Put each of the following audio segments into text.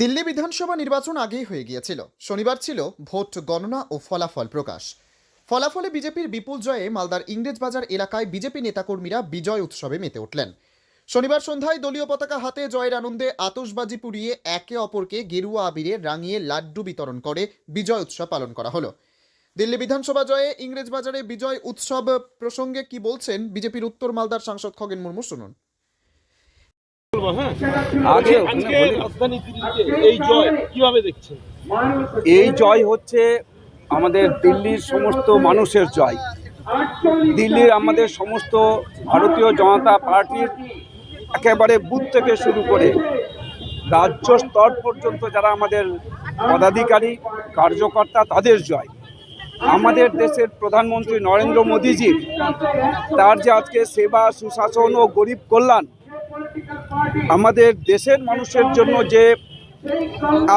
দিল্লি বিধানসভা নির্বাচন আগেই হয়ে গিয়েছিল। শনিবার ছিল ভোট, গণনা ও ফলাফল প্রকাশ। ফলাফলে বিজেপির বিপুল জয়ে মালদার ইংরেজবাজার এলাকায় বিজেপি নেতাকর্মীরা বিজয় উৎসবে মেতে উঠলেন। শনিবার সন্ধ্যায় দলীয় পতাকা হাতে জয়ের আনন্দে আতশবাজি পুড়িয়ে একে অপরকে গেরুয়া আবিরে রাঙিয়ে লাড্ডু বিতরণ করে বিজয় উৎসব পালন করা হলো। দিল্লি বিধানসভা জয়ে ইংরেজবাজারে বিজয় উৎসব প্রসঙ্গে কি বলছেন বিজেপির উত্তর মালদার সাংসদ খগেন মুর্মু, শুনুন বলব হ্যাঁ আগে আজকে রাজধানী দিল্লিতে এই জয় এই জয় হচ্ছে আমাদের দিল্লির সমস্ত মানুষের জয়। দিল্লির আমাদের সমস্ত ভারতীয় জনতা পার্টির একেবারে বুথ থেকে শুরু করে রাজ্য স্তর পর্যন্ত যারা আমাদের পদাধিকারী কার্যকর্তা তাদের জয়। আমাদের দেশের প্রধানমন্ত্রী নরেন্দ্র মোদীজির তার যে আজকে সেবা সুশাসন ও গরিব কল্যাণ আমাদের দেশের মানুষের জন্য যে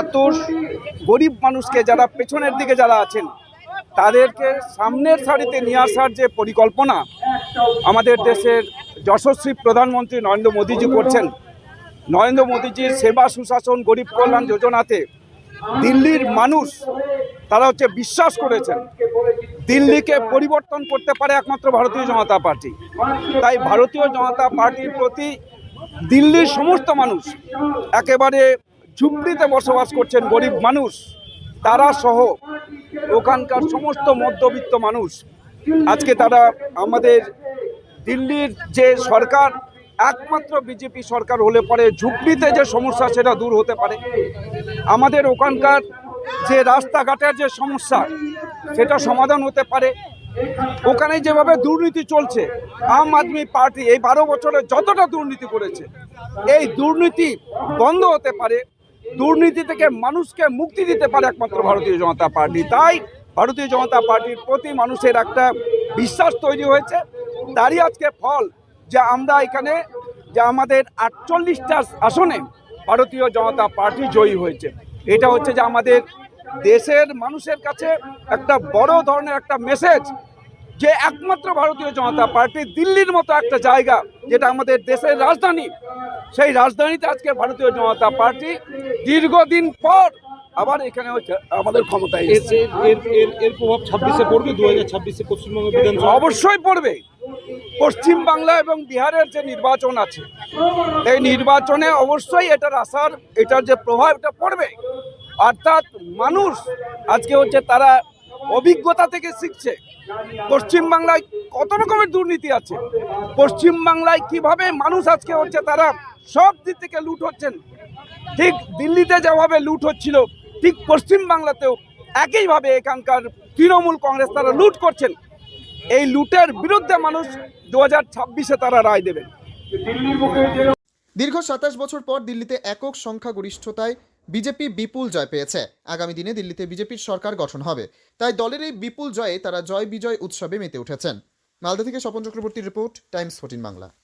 এত গরিব মানুষকে যারা পেছনের দিকে যারা আছেন, তাদেরকে সামনের সারিতে নিয়ে আসার যে পরিকল্পনা আমাদের দেশের যশস্বী প্রধানমন্ত্রী নরেন্দ্র মোদীজি করছেন, নরেন্দ্র মোদীজির সেবা সুশাসন গরিব কল্যাণ যোজনাতে দিল্লির মানুষ, তারা হচ্ছে বিশ্বাস করেছেন, দিল্লিকে পরিবর্তন করতে পারে একমাত্র ভারতীয় জনতা পার্টি। তাই ভারতীয় জনতা পার্টির প্রতি দিল্লির সমস্ত মানুষ একেবারে ঝুপড়িতে বসবাস করছেন গরিব মানুষ, তারা সহ ওখানকার সমস্ত মধ্যবিত্ত মানুষ। আজকে তারা আমাদের দিল্লির যে সরকার, একমাত্র বিজেপি সরকার হলে পরে ঝুপড়িতে যে সমস্যা, সেটা দূর হতে পারে। আমাদের ওখানকার যে রাস্তাঘাটের যে সমস্যা, সেটা সমাধান হতে পারে। ওখানে যেভাবে দুর্নীতি চলছে, আম আদমি পার্টি এই বারো বছরে যতটা দুর্নীতি করেছে, এই দুর্নীতি বন্ধ হতে পারে, দুর্নীতি থেকে মানুষকে মুক্তি দিতে পারে একমাত্র ভারতীয় জনতা পার্টি। তাই ভারতীয় জনতা পার্টির প্রতি মানুষের একটা বিশ্বাস তৈরি হয়েছে। তারই আজকে ফল যে আমরা এখানে যে আমাদের আটচল্লিশটা আসনে ভারতীয় জনতা পার্টি জয়ী হয়েছে। এটা হচ্ছে যে আমাদের দেশের মানুষের কাছে একটা বড় ধরনের একটা মেসেজ যে একমাত্র ভারতীয় জনতা পার্টি দিল্লির মতো একটা জায়গা যেটা আমাদের দেশের রাজধানী সেই রাজধানীতে আজকে ভারতীয় জনতা পার্টি দীর্ঘদিন পর আবার এখানে হচ্ছে আমাদের ক্ষমতায় এর এসেছে। এর এর এর প্রভাব ছাব্বিশে পড়বে দু হাজার ছাব্বিশে পশ্চিমবঙ্গ বিধানসভা? অবশ্যই পড়বে। পশ্চিম বাংলা এবং বিহারের যে নির্বাচন আছে এই নির্বাচনে অবশ্যই এটার আসার এটার যে প্রভাব এটা পড়বে। অর্থাৎ মানুষ, আজকে হচ্ছে তারা অভিজ্ঞতা থেকে শিখছে। পশ্চিম বাংলায় কত রকমের দুর্নীতি আছে? পশ্চিম বাংলায় কীভাবে মানুষ আজকে হচ্ছে তারা সব দিক থেকে লুট হচ্ছেন? ঠিক দিল্লিতে যেভাবে লুট হচ্ছিল, ঠিক পশ্চিম বাংলাতেও একইভাবে এখানকার তৃণমূল কংগ্রেস তারা লুট করছেন। এই লুটের বিরুদ্ধে মানুষ দু হাজার ছাব্বিশে তারা রায় দেবেন। দীর্ঘ সাতাশ বছর পর দিল্লিতে একক সংখ্যাগরিষ্ঠতায় বিজেপি বিপুল জয় পেয়েছে। আগামী দিনে দিল্লিতে বিজেপির সরকার গঠন হবে। তাই দলের এই বিপুল জয়ে তারা জয় বিজয় উৎসবে মেতে উঠেছেন। মালদা থেকে স্বপন চক্রবর্তীর report, Times fourteen Bangla.